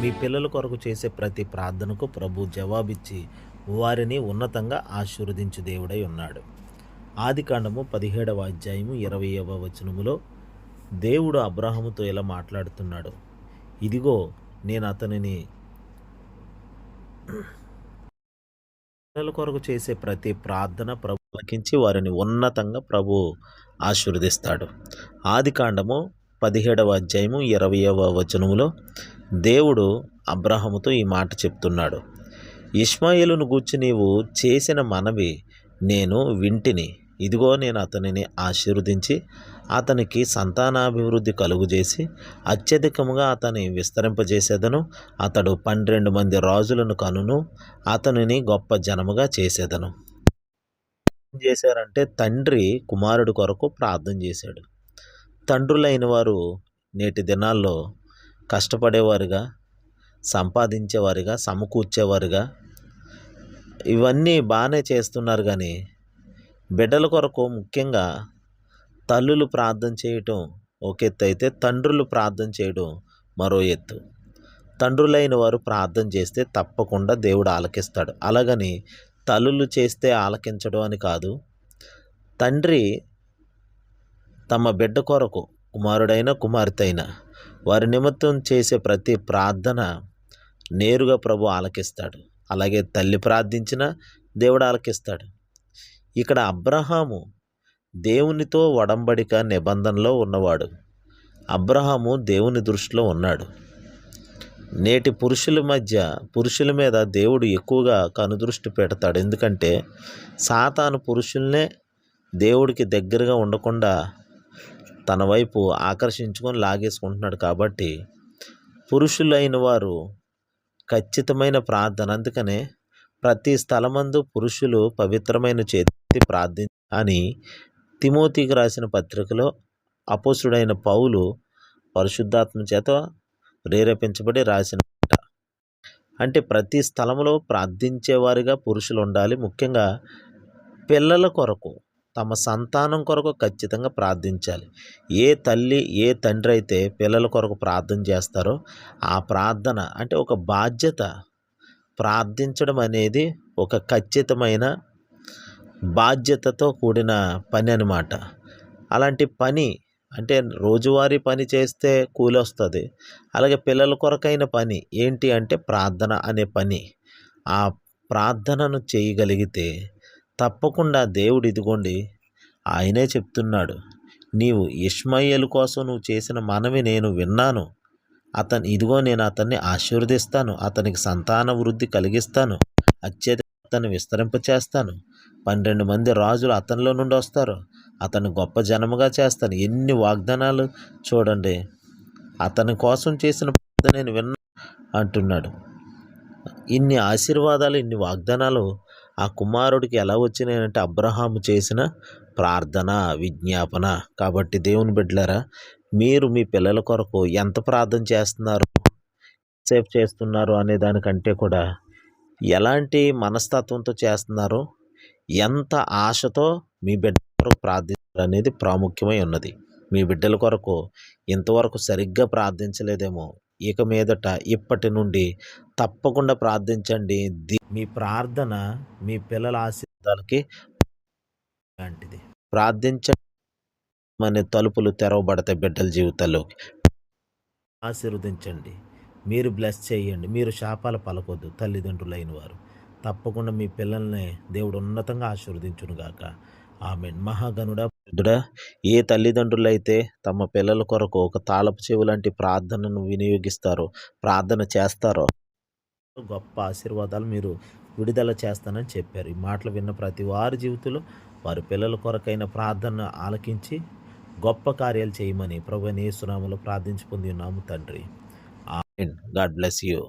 మీ పిల్లల కొరకు చేసే ప్రతి ప్రార్థనకు ప్రభు జవాబిచ్చి వారిని ఉన్నతంగా ఆశీర్వదించు దేవుడై ఉన్నాడు. ఆది కాండము పదిహేడవ అధ్యాయము ఇరవయవ వచనములో దేవుడు అబ్రాహముతో ఇలా మాట్లాడుతున్నాడు. ఇదిగో నేను అతనిని పిల్లల కొరకు చేసే ప్రతి ప్రార్థన ప్రభు ఆలకించి వారిని ఉన్నతంగా ప్రభు ఆశీర్వదిస్తాడు. ఆది కాండము పదిహేడవ అధ్యాయము ఇరవయవ వచనములో దేవుడు అబ్రహముతో ఈ మాట చెప్తున్నాడు. ఇష్మాయిలును గూర్చి నీవు చేసిన మనవి నేను వింటిని. ఇదిగో నేను అతనిని ఆశీర్వదించి అతనికి సంతానాభివృద్ధి కలుగుజేసి అత్యధికముగా అతని విస్తరింపజేసేదను అతడు పన్నెండు మంది రాజులను కనును అతనిని గొప్ప జనముగా చేసేదను. ఏం చేశారంటే తండ్రి కుమారుడి కొరకు ప్రార్థన చేశాడు. తండ్రులైన వారు నేటి దినాల్లో కష్టపడేవారుగా సంపాదించేవారుగా సమకూర్చేవారుగా ఇవన్నీ బాగానే చేస్తున్నారు కానీ బిడ్డల కొరకు ముఖ్యంగా తల్లులు ప్రార్థన చేయటం ఒక ఎత్తు అయితే తండ్రులు ప్రార్థన చేయడం మరో ఎత్తు. తండ్రులైన వారు ప్రార్థన చేస్తే తప్పకుండా దేవుడు ఆలకిస్తాడు. అలాగని తల్లులు చేస్తే ఆలకించడం అని కాదు. తండ్రి తమ బిడ్డ కొరకు కుమారుడైన కుమార్తె అయినా వారి నిమిత్తం చేసే ప్రతి ప్రార్థన నేరుగా ప్రభు ఆలకిస్తాడు. అలాగే తల్లి ప్రార్థించిన దేవుడు ఆలకిస్తాడు. ఇక్కడ అబ్రహాము దేవునితో వడంబడిక నిబంధనలో ఉన్నవాడు. అబ్రహాము దేవుని దృష్టిలో ఉన్నాడు. నేటి పురుషుల మధ్య పురుషుల మీద దేవుడు ఎక్కువగా కనుదృష్టి పెడతాడు. ఎందుకంటే సాతాను పురుషుల్నే దేవుడికి దగ్గరగా ఉండకుండా తన వైపు ఆకర్షించుకొని లాగేసుకుంటున్నాడు కాబట్టి పురుషులైన వారు ఖచ్చితమైన ప్రార్థన. అందుకనే ప్రతి స్థలమందు పురుషులు పవిత్రమైన చేతి ప్రార్థి అని తిమోతికి రాసిన పత్రికలో అపోసుడైన పౌలు పరిశుద్ధాత్మ చేత ప్రేరేపించబడి రాసిన అంటే ప్రతి స్థలంలో ప్రార్థించేవారిగా పురుషులు ఉండాలి. ముఖ్యంగా పిల్లల కొరకు. తమ సంతానం కొరకు ఖచ్చితంగా ప్రార్థించాలి. ఏ తల్లి ఏ తండ్రి అయితే పిల్లల కొరకు ప్రార్థన చేస్తారో ఆ ప్రార్థన అంటే ఒక బాధ్యత. ప్రార్థించడం అనేది ఒక ఖచ్చితమైన బాధ్యతతో కూడిన పని అన్నమాట. అలాంటి పని అంటే రోజువారీ పని చేస్తే కూలి వస్తుంది అలాగే పిల్లల కొరకైన పని ఏంటి అంటే ప్రార్థన అనే పని. ఆ ప్రార్థనను చేయగలిగితే తప్పకుండా దేవుడు ఇదిగోండి ఆయనే చెప్తున్నాడు నీవు ఇష్మయ్యలు కోసం నువ్వు చేసిన మనవి నేను విన్నాను. అతను ఇదిగో నేను అతన్ని ఆశీర్వదిస్తాను అతనికి సంతాన వృద్ధి కలిగిస్తాను అత్యధిక అతన్ని విస్తరింపచేస్తాను. పన్నెండు మంది రాజులు అతనిలో నుండి వస్తారు అతను గొప్ప జనముగా చేస్తాను. ఎన్ని వాగ్దానాలు చూడండి అతని కోసం చేసిన నేను విన్నా అంటున్నాడు. ఇన్ని ఆశీర్వాదాలు ఇన్ని వాగ్దానాలు ఆ కుమారుడికి ఎలా వచ్చినాయంటే అబ్రహాము చేసిన ప్రార్థన విజ్ఞాపన. కాబట్టి దేవుని బిడ్డలారా మీరు మీ పిల్లల కొరకు ఎంత ప్రార్థన చేస్తున్నారు సేపు చేస్తున్నారు అనే దానికంటే కూడా ఎలాంటి మనస్తత్వంతో చేస్తున్నారో ఎంత ఆశతో మీ బిడ్డ కొరకు ప్రార్థించారు అనేది ప్రాముఖ్యమై ఉన్నది. మీ బిడ్డల కొరకు ఇంతవరకు సరిగ్గా ప్రార్థించలేదేమో ఇక మీదట ఇప్పటి నుండి తప్పకుండా ప్రార్థించండి. మీ ప్రార్థన మీ పిల్లల ఆశీర్వాదాలకి లాంటిది. ప్రార్థించమనే తలుపులు తెరవబడతాయి బిడ్డల జీవితాల్లోకి. ఆశీర్వదించండి. మీరు బ్లెస్ చేయండి. మీరు శాపాలు పలకొద్దు తల్లిదండ్రులైన వారు. తప్పకుండా మీ పిల్లల్ని దేవుడు ఉన్నతంగా ఆశీర్వదించునుగాక. ఆమె మహాగనుడ పెద్దుడా ఏ తల్లిదండ్రులైతే తమ పిల్లల కొరకు ఒక తాళపు చెవు లాంటి ప్రార్థనను వినియోగిస్తారో ప్రార్థన చేస్తారో గొప్ప ఆశీర్వాదాలు మీరు విడుదల చేస్తానని చెప్పారు. ఈ మాటలు విన్న ప్రతి వారి జీవితంలో వారి పిల్లల కొరకైన ప్రార్థన ఆలకించి గొప్ప కార్యాలు చేయమని ప్రభు నేసునామలో ప్రార్థించి పొంది ఉన్నాము తండ్రి గాడ్ బ్లెస్ యూ.